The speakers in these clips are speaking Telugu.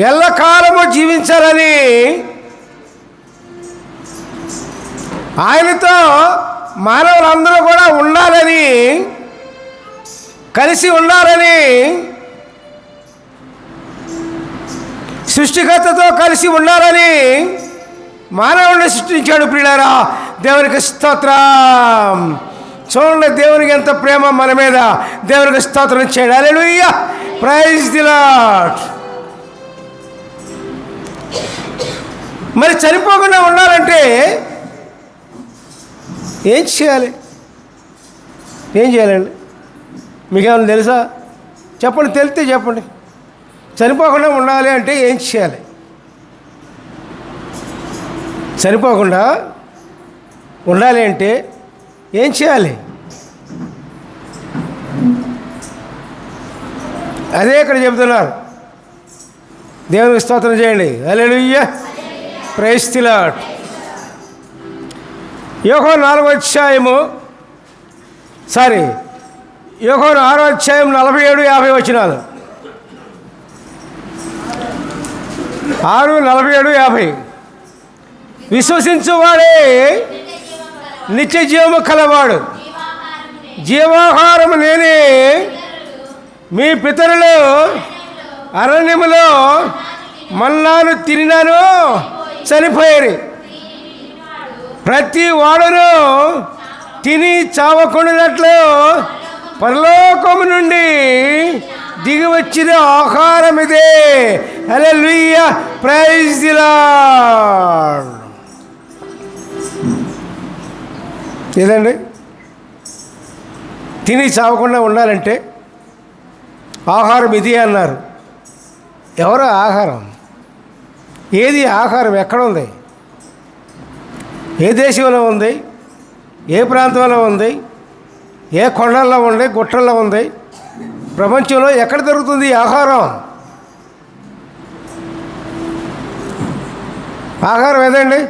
ఎల్లకాలము జీవించాలని ఆయనతో మానవులందరూ కూడా ఉండాలని కలిసి ఉండాలని సృష్టికర్తతో కలిసి ఉండాలని మానవుడిని సృష్టించాడు ప్రియులారా. దేవునికి స్తోత్రం. చూడండి దేవునికి ఎంత ప్రేమ మన మీద. దేవునికి స్తోత్రం చేయడాలి ప్రైజ్ దిలాట్ మరి చనిపోకుండా ఉండాలంటే ఏం చేయాలి? ఏం చేయాలండి? మీకేమైనా తెలుసా? చెప్పండి తెలితే చెప్పండి. చనిపోకుండా ఉండాలి అంటే ఏం చేయాలి? చనిపోకుండా ఉండాలి అంటే ఏం చేయాలి? అదే ఇక్కడ చెబుతున్నారు. దేవుని స్తోత్రం చేయండి. అలెలుయ్య ప్రైస్తిలాట్ యోహో నాలుగో అధ్యాయము సారీ యోహో ఆరో అధ్యాయం నలభై ఏడు యాభై వచ్చినాలు ఆరు నలభై ఏడు యాభై. విశ్వసించువాడే నిత్య జీవము కలవాడు. జీవాహారము నేనే మీ పితరులు అరణ్యములో మల్లాను తిరినాను చనిపోయారు. ప్రతి వాడును తిని చావకుండానట్లు పరలోకము నుండి దిగి వచ్చిన ఆహారం ఇదే. అలా లుయ్య ప్రైజ్ ఏదండి? తిని చావకుండా ఉండాలంటే ఆహారం ఇది అన్నారు. ఎవరు ఆహారం? ఏది ఆహారం? ఎక్కడ ఉంది? ఏ దేశంలో ఉంది? ఏ ప్రాంతంలో ఉంది? ఏ కొండల్లో ఉంది? గుట్టల్లో ఉంది? ప్రపంచంలో ఎక్కడ దొరుకుతుంది ఆహారం? ఆహారం ఏదండి?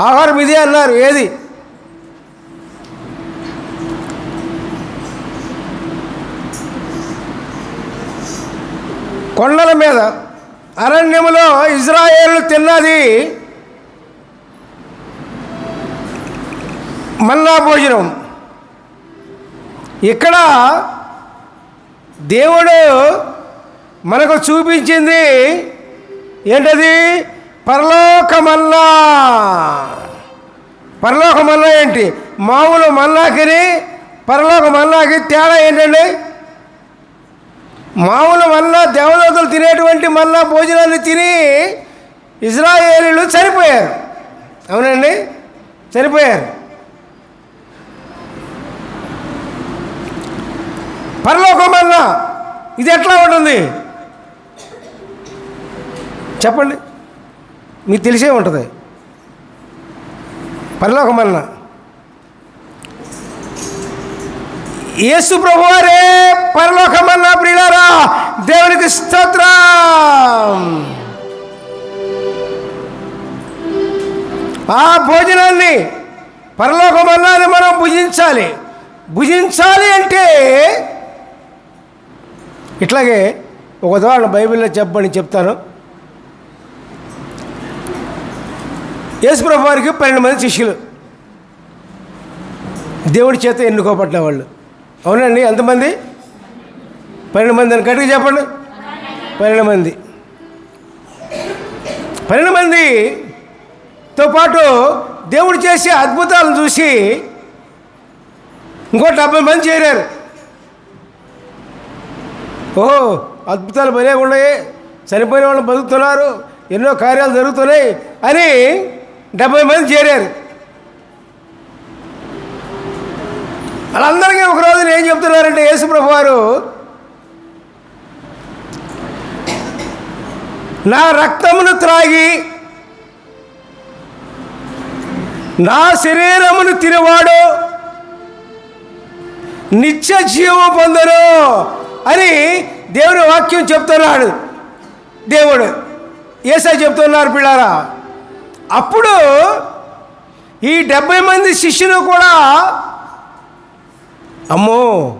ఆహారం ఇదే అన్నారు. ఏది? కొండల మీద అరణ్యములో ఇజ్రాయేల్ తిన్నది మన్నా భోజనం. ఇక్కడ దేవుడు మనకు చూపించింది ఏంటది? పరలోకమల్లా పరలోకమల్లా ఏంటి? మామూలు మల్లాకిని పరలోకమల్లాకి తేడా ఏంటండి? మామూలు మన్నా దేవదూతలు తినేటువంటి మన్నా భోజనాన్ని తిని ఇజ్రాయేలీలు చనిపోయారు. అవునండి? చనిపోయారు. పరలోకమన్నా ఇది ఎట్లా ఉంటుంది? చెప్పండి. మీకు తెలిసే ఉంటుంది. పరలోకమన్నా యేసు ప్రభువారే పరలోకమన్నా దేవునికి స్తోత్రం. ఆ భోజనాన్ని పరలోకమన్నాన్ని మనం భుజించాలి. భుజించాలి అంటే ఇట్లాగే ఒక ఉదాహరణ బైబిల్లో చెప్పని చెప్తాను. యేసుప్రభు వారికి పన్నెండు మంది శిష్యులు. దేవుడి చేత ఎన్నుకోబడ్డ వాళ్ళు. అవునండి ఎంతమంది? పన్నెండు మంది అని గట్టిగా చెప్పండి. పన్నెండు మంది. పన్నెండు మందితో పాటు దేవుడు చేసే అద్భుతాలను చూసి ఇంకో డెబ్బై మంది చేరారు. ఓహో అద్భుతాలు భలే ఉన్నాయి. చనిపోయిన వాళ్ళు బతుకుతున్నారు. ఎన్నో కార్యాలు జరుగుతున్నాయి అని డెబ్బై మంది చేరారు. వాళ్ళందరికీ ఒక రోజున ఏం చెప్తున్నారంటే యేసుప్రభు వారు నా రక్తమును త్రాగి నా శరీరమును తినవాడు నిత్య జీవం పొందరు అని దేవుని వాక్యం చెప్తున్నాడు. దేవుడు ఏసా చెప్తున్నారు పిల్లారా. అప్పుడు ఈ డెబ్బై మంది శిష్యులు కూడా అమ్మో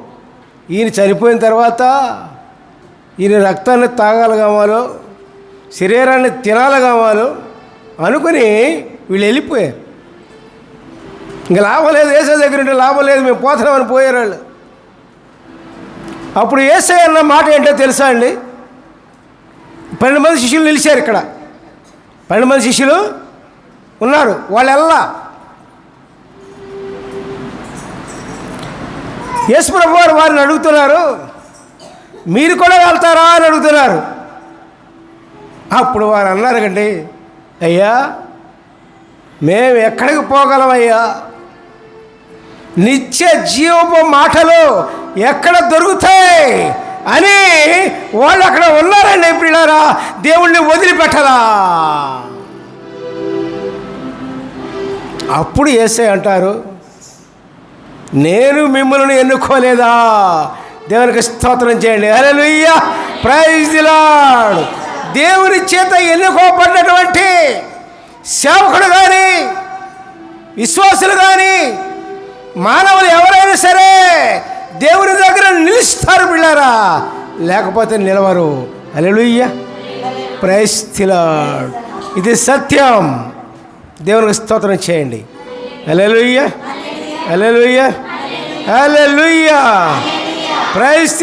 ఈయన చనిపోయిన తర్వాత ఈయన రక్తాన్ని తాగలగమాలో శరీరాన్ని తినాలి కావాలో అనుకుని వీళ్ళు వెళ్ళిపోయారు. ఇంకా లాభం లేదు ఏసే దగ్గర ఉంటే లాభం లేదు మేము పోతున్నామని పోయారు వాళ్ళు. అప్పుడు ఏసే అన్న మాట ఏంటో తెలుసా అండి? పన్నెండు మంది శిష్యులు నిలిచారు ఇక్కడ. పన్నెండు మంది శిష్యులు ఉన్నారు వాళ్ళు ఎల్లా యేసుప్రభు వారు వారిని అడుగుతున్నారు మీరు కూడా వెళ్తారా? అని అడుగుతున్నారు. అప్పుడు వారు అన్నారు కండి అయ్యా మేము ఎక్కడికి పోగలమయ్యా? నిత్య జీవపు మాటలు ఎక్కడ దొరుకుతాయి? అని వాళ్ళు అక్కడ ఉన్నారండి పిల్లరా దేవుణ్ణి వదిలిపెట్టరా. అప్పుడు ఏసై అంటారు నేను మిమ్మల్ని ఎన్నుకోలేదా? దేవునికి స్తోత్రం చేయండి. హల్లెలూయ. ప్రైజ్ దిలాడు దేవుని చేత ఎన్నుకోబడినటువంటి సేవకుడు కానీ విశ్వాసులు కానీ మానవులు ఎవరైనా సరే దేవుని దగ్గర నిలుస్తారు పిల్లారా లేకపోతే నిలవరు. అలెలుయ్య ప్రైజ్ ఇది సత్యం. దేవునికి స్తోత్రం చేయండి. అలెలుయ్య అలెలుయ్య అలెలుయ్య ప్రైజ్